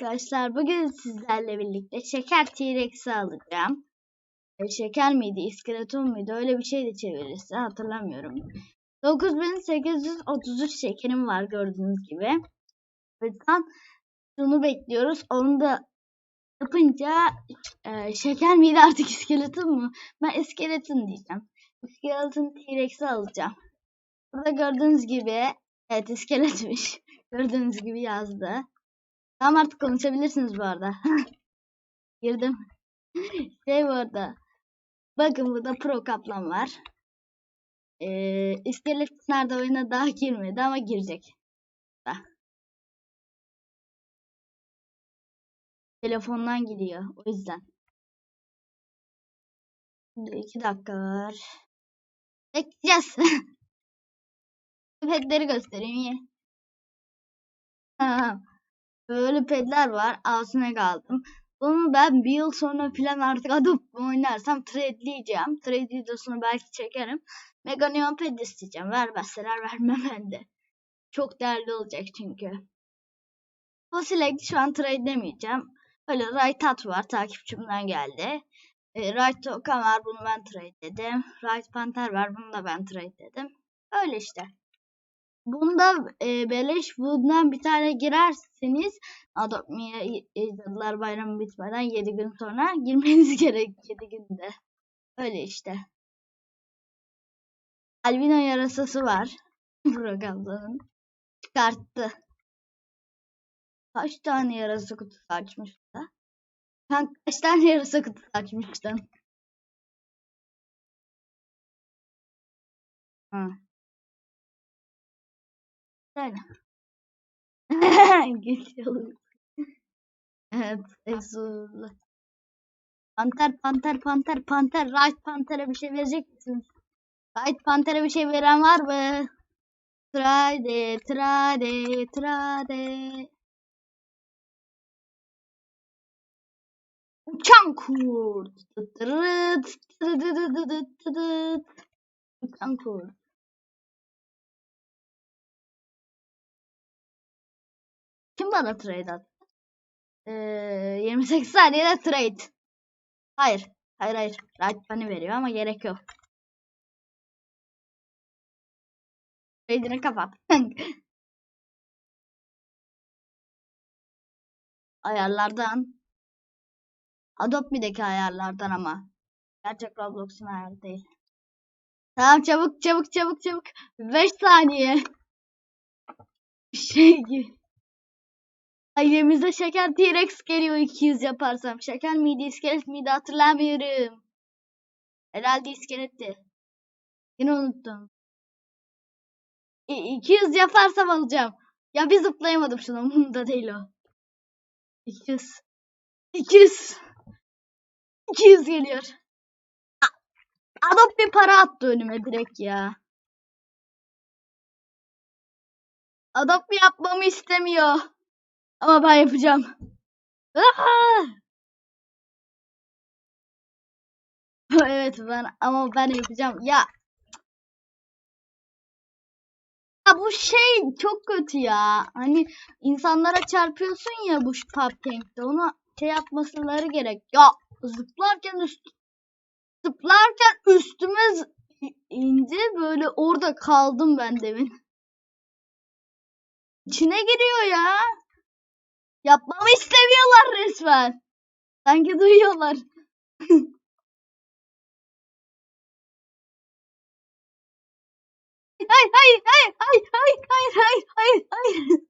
arkadaşlar. Bugün sizlerle birlikte şeker T-Rex'i alacağım. E, şeker miydi, iskeleton muydu? Öyle bir şeydi çevirisi. Hatırlamıyorum. 9833 şekerim var gördüğünüz gibi. Tam şunu bekliyoruz. Onu da yapınca e, şeker miydi artık iskeleton mu? Ben iskeleton diyeceğim. İskeleton T-Rex'i alacağım. Burada gördüğünüz gibi evet iskeletmiş. Gördüğünüz gibi yazdı. Tamam artık konuşabilirsiniz bu arada. Girdim. Şey bu arada. Bakın burada pro kaplan var. Ee, iskeletler de oyuna daha girmedi ama girecek. Da. Telefondan gidiyor. O yüzden. Şimdi iki dakika var. Bekleyeceğiz. Petleri göstereyim. Ha. Böyle pedler var. Ağzına kaldım. Bunu ben bir yıl sonra falan artık adım oynarsam tradeleyeceğim. Trade videosunu belki çekerim. Mega Neon ped isteyeceğim. Vermezseler vermem ben de. Çok değerli olacak çünkü. Bu select şu an tradelemeyeceğim. Öyle Right Hat var. Takipçimden geldi. E, right Token var. Bunu ben trade Right Panther var. Bunu da ben trade Öyle işte. Bunda e, beleş Wood'dan bir tane girerseniz Adopt Me'ye Ecdadılar Bayramı bitmeden 7 gün sonra girmeniz gerek 7 günde. Öyle işte. Albino yarasası var. Programdanın. Çıkarttı. Kaç tane yarasa kutusu açmıştı? Sen kaç tane yarasa kutusu açmıştın? Hı. Böyle. Geçiyoruz. evet, Exor'la. Panter, panter, panter, panter. Right panter'e bir şey verecek misiniz? Right panter'e bir şey veren var mı? Trade, trade, trade. Uçan kurt. Uçan kurt. Kim bana trade attı? Ee, 28 saniyede trade. Hayır. Hayır hayır. Bunny veriyor ama gerek yok. Trade'ini kapat. ayarlardan. Adobe'deki ayarlardan ama. Gerçek Roblox'un ayarı değil. Tamam çabuk çabuk çabuk çabuk. 5 saniye. Şey gibi. Ailemizde şeker T-Rex geliyor 200 yaparsam. Şeker miydi iskelet miydi hatırlamıyorum. Herhalde iskeletti. Yine unuttum. E, 200 yaparsam alacağım. Ya bir zıplayamadım şuna. Bunda değil o. 200. 200. 200 geliyor. Adopt bir para attı önüme direkt ya. Adopt yapmamı istemiyor. Ama ben yapacağım. evet ben ama ben yapacağım. Ya Ya bu şey çok kötü ya. Hani insanlara çarpıyorsun ya bu tank'te. Onu şey yapmasıları gerek. Ya zıplarken üst zıplarken üstüme indi böyle orada kaldım ben demin. İçine giriyor ya. Yapmamı istemiyorlar resmen. Sanki duyuyorlar. hayır hayır hayır hayır hayır hayır hayır hayır hayır.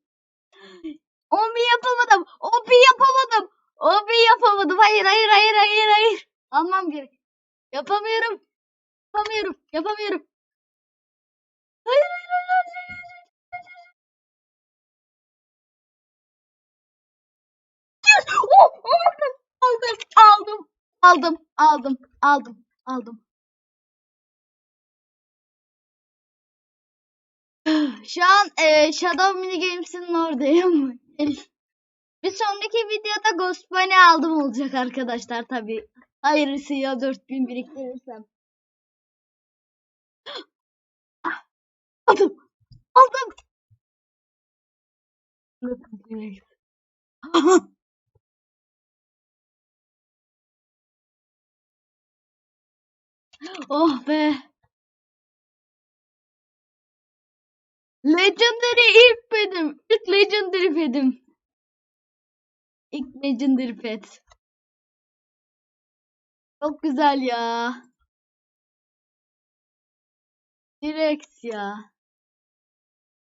Obi yapamadım. Obi yapamadım. Obi yapamadım. Hayır hayır hayır hayır hayır. Almam gerek. Yapamıyorum. Yapamıyorum. Yapamıyorum. Hayır. Aldım, aldım, aldım, aldım, aldım. Şu an e, Shadow Mini Games'in oradayım. Bir sonraki videoda Ghost Bunny aldım olacak arkadaşlar tabi. Hayırlısıyla 4000 biriktirirsem. Aldım. Aldım. Oh be. Legendary ilk benim. İlk Legendary pedim. İlk Legendary pet. Çok güzel ya. T-Rex ya.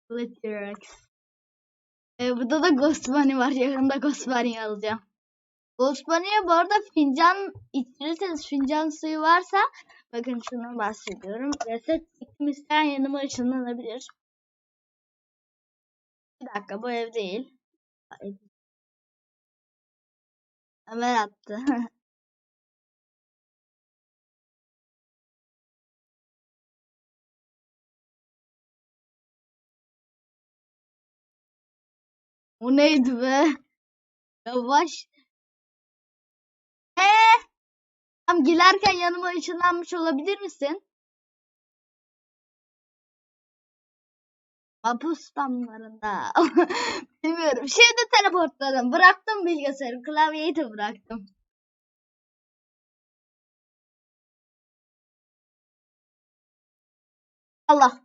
T-Rex. Ee, burada da Ghost Bunny var. Yakında Ghost Bunny alacağım. Ghost Bunny'e bu arada fincan içirirseniz fincan suyu varsa bakın şunu bahsediyorum. Reset çektim isteyen yanıma ışınlanabilir. Bir dakika bu ev değil. Ömer attı. O neydi be? Yavaş. Eee? Tam gilerken yanıma ışınlanmış olabilir misin? Mapus spamlarında. Bilmiyorum. Şimdi teleportladım. Bıraktım bilgisayarı. Klavyeyi de bıraktım. Allah.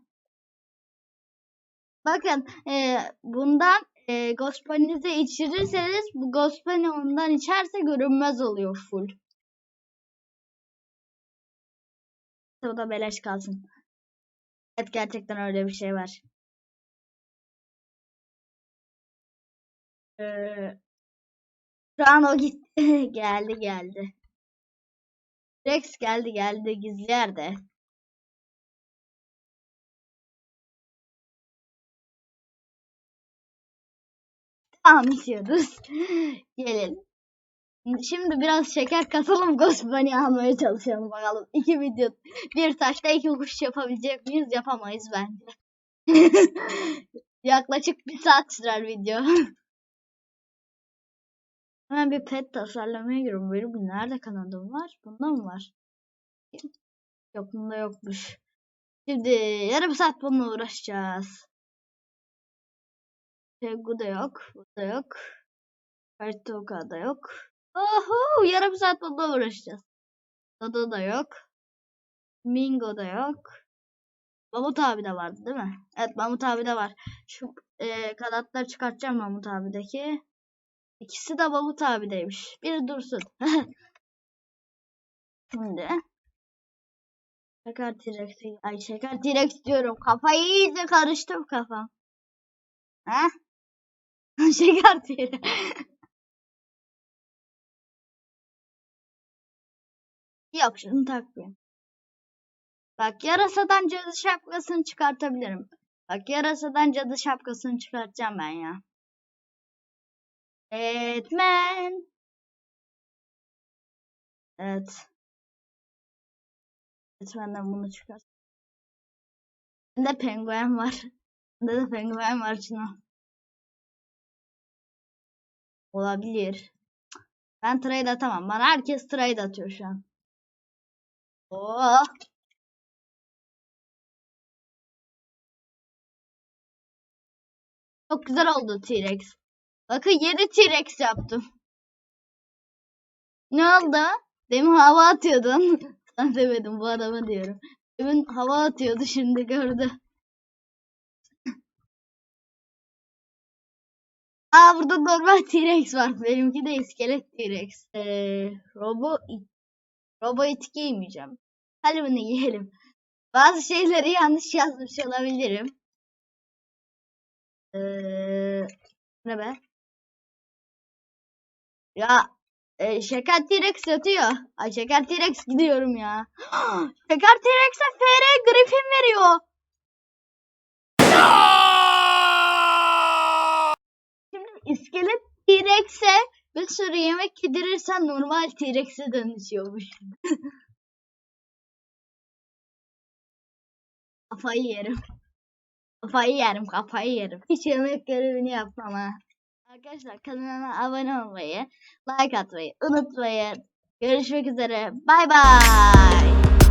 Bakın e, bundan e, Ghost Bunny'nizi içirirseniz bu Bunny ondan içerse görünmez oluyor full. O da beleş kalsın. Evet gerçekten öyle bir şey var. Ee, şu an o gitti. geldi geldi. Rex geldi geldi gizli yerde. Tamam içiyoruz. Gelin. Şimdi biraz şeker katalım Ghost Bunny almaya çalışalım bakalım. İki video bir taşla iki kuş yapabilecek miyiz? Yapamayız bence. Yaklaşık bir saat sürer video. Hemen bir pet tasarlamaya giriyorum. Benim nerede kanadım var? Bunda mı var? Yok bunda yokmuş. Şimdi yarım saat bununla uğraşacağız. Pegu da yok. Bu da yok. Kartoka da yok. Oho yarım saat bununla uğraşacağız. Dodo da yok. Mingo da yok. Mamut abi de vardı değil mi? Evet Mamut abi de var. Şu e, kanatları çıkartacağım Mamut abideki. İkisi de Mamut abideymiş. Biri dursun. Şimdi. Şeker T-Rex. Ay şeker T-Rex diyorum. Kafayı iyice karıştım kafam. He? şeker T-Rex. Yok şunu takmayayım. Bak yarasadan cadı şapkasını çıkartabilirim. Bak yarasadan cadı şapkasını çıkartacağım ben ya. Batman. Evet. Batman'den bunu çıkart. Bende penguen var. Bende de penguen var şuna. Olabilir. Ben trade atamam. Bana herkes trade atıyor şu an. Oh. Çok güzel oldu T-Rex. Bakın yeni T-Rex yaptım. Ne oldu? Demin hava atıyordun. Sen demedim bu adama diyorum. Demin hava atıyordu şimdi gördü. Aa burada normal T-Rex var. Benimki de iskelet T-Rex. Ee, robo Robo eti giymeyeceğim. Hadi bunu giyelim. Bazı şeyleri yanlış yazmış olabilirim. Ee, ne be? Ya e, Şeker T-Rex yatıyor. Ay Şeker T-Rex gidiyorum ya. Şeker T-Rex'e FR Griffin veriyor. Şimdi iskelet T-Rex'e bir sürü yemek yedirirsen normal T-Rex'e dönüşüyormuş. kafayı yerim. Kafayı yerim, kafayı yerim. Hiç yemek görevini yapmam. Arkadaşlar kanalıma abone olmayı, like atmayı unutmayın. Görüşmek üzere. Bay bay.